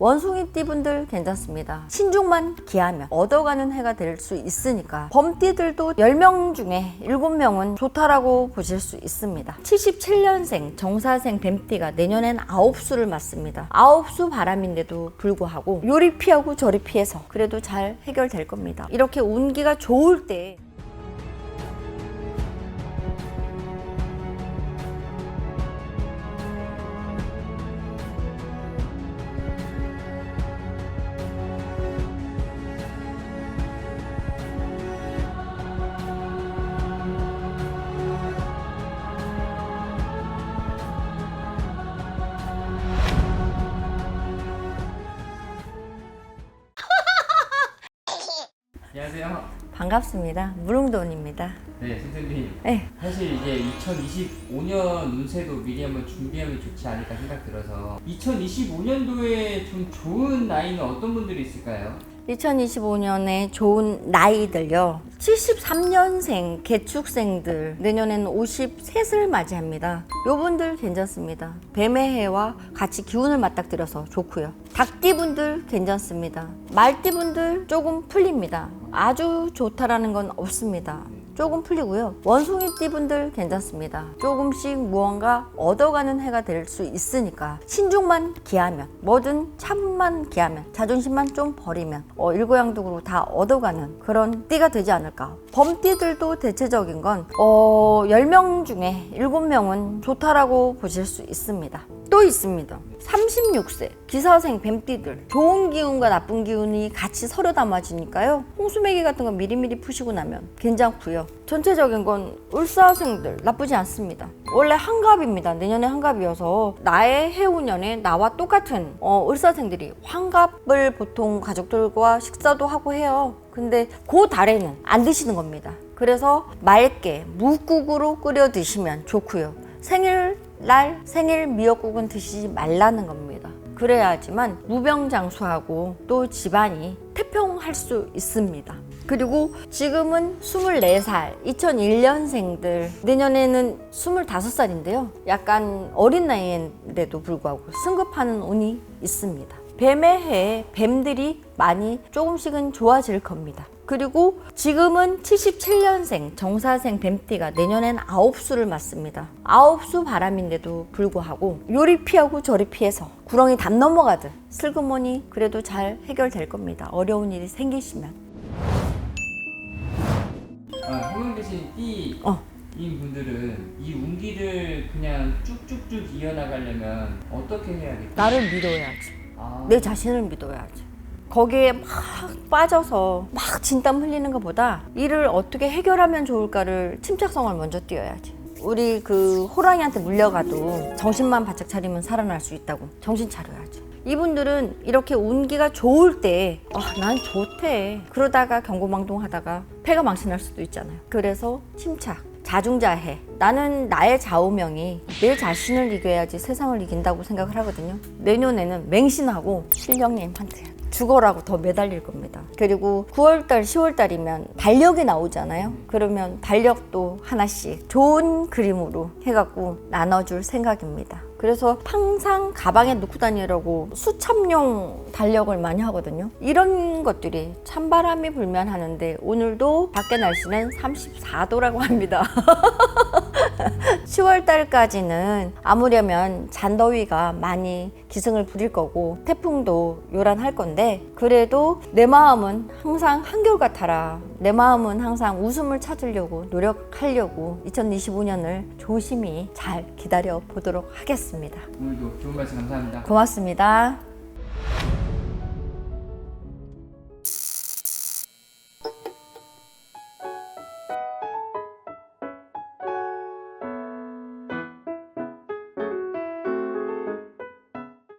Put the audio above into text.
원숭이띠 분들 괜찮습니다. 신중만 기하면 얻어가는 해가 될 수 있으니까 범띠들도 10명 중에 7명은 좋다라고 보실 수 있습니다. 77년생 정사생 뱀띠가 내년엔 9수를 맞습니다. 9수 바람인데도 불구하고 요리 피하고 저리 피해서 그래도 잘 해결될 겁니다. 이렇게 운기가 좋을 때 안녕하세요. 반갑습니다. 무릉돈입니다. 네, 선생님. 네. 사실 이제 2025년 운세도 미리 한번 준비하면 좋지 않을까 생각 들어서 2025년도에 좀 좋은 나이는 어떤 분들이 있을까요? 2025년에 좋은 나이들요. 73년생 개축생들 내년에는 53을 맞이합니다. 요분들 괜찮습니다. 뱀의 해와 같이 기운을 맞닥뜨려서 좋고요. 닭띠분들 괜찮습니다. 말띠분들 조금 풀립니다. 아주 좋다라는 건 없습니다. 조금 풀리고요. 원숭이띠 분들 괜찮습니다. 조금씩 무언가 얻어가는 해가 될 수 있으니까 신중만 기하면 뭐든 참만 기하면 자존심만 좀 버리면 어, 일고양득으로 다 얻어가는 그런 띠가 되지 않을까. 범띠들도 대체적인 건 어, 10명 중에 7명은 좋다라고 보실 수 있습니다. 또 있습니다. 36세 기사생 뱀띠들 좋은 기운과 나쁜 기운이 같이 서로 담아지니까요 홍수매기 같은 거 미리미리 푸시고 나면 괜찮고요 전체적인 건 을사생들 나쁘지 않습니다. 원래 한갑입니다. 내년에 한갑이어서 나의 해운년에 나와 똑같은 어, 을사생들이 환갑을 보통 가족들과 식사도 하고 해요. 근데 그 달에는 안 드시는 겁니다. 그래서 맑게 묵국으로 끓여 드시면 좋고요. 생일날 생일 미역국은 드시지 말라는 겁니다. 그래야지만 무병장수하고 또 집안이 태평할 수 있습니다. 그리고 지금은 24살, 2001년생들, 내년에는 25살인데요. 약간 어린 나이인데도 불구하고 승급하는 운이 있습니다. 뱀의 해에 뱀들이 많이 조금씩은 좋아질 겁니다. 그리고 지금은 77년생 정사생 뱀띠가 내년엔 9수를 맞습니다. 9수 바람인데도 불구하고 요리 피하고 저리 피해서 구렁이 담 넘어가듯 슬그머니 그래도 잘 해결될 겁니다. 어려운 일이 생기시면. 아, 해외 계신 띠 어. 인 분들은 이 운기를 그냥 쭉쭉쭉 이어나가려면 어떻게 해야겠어요? 나를 믿어야지. 아, 내 자신을 믿어야지. 거기에 막 빠져서 막 진땀 흘리는 것보다 이를 어떻게 해결하면 좋을까를 침착성을 먼저 띄어야지. 우리 그 호랑이한테 물려가도 정신만 바짝 차리면 살아날 수 있다고 정신 차려야지. 이분들은 이렇게 운기가 좋을 때, 아, 난 좋대. 그러다가 경고망동 하다가 폐가 망신할 수도 있잖아요. 그래서 침착. 자중자해. 나는 나의 좌우명이 내 자신을 이겨야지 세상을 이긴다고 생각을 하거든요. 내년에는 맹신하고 실령님한테 죽어라고 더 매달릴 겁니다. 그리고 9월달, 10월달이면 달력이 나오잖아요. 그러면 달력도 하나씩 좋은 그림으로 해갖고 나눠줄 생각입니다. 그래서 항상 가방에 넣고 다니라고 수첩용 달력을 많이 하거든요. 이런 것들이 찬바람이 불면 하는데 오늘도 밖에 날씨는 34도라고 합니다. 10월 달까지는 아무려면 잔더위가 많이 기승을 부릴 거고 태풍도 요란할 건데 그래도 내 마음은 항상 한결 같아라. 내 마음은 항상 웃음을 찾으려고 노력하려고 2025년을 조심히 잘 기다려 보도록 하겠습니다. 오늘도 좋은 말씀 감사합니다. 고맙습니다.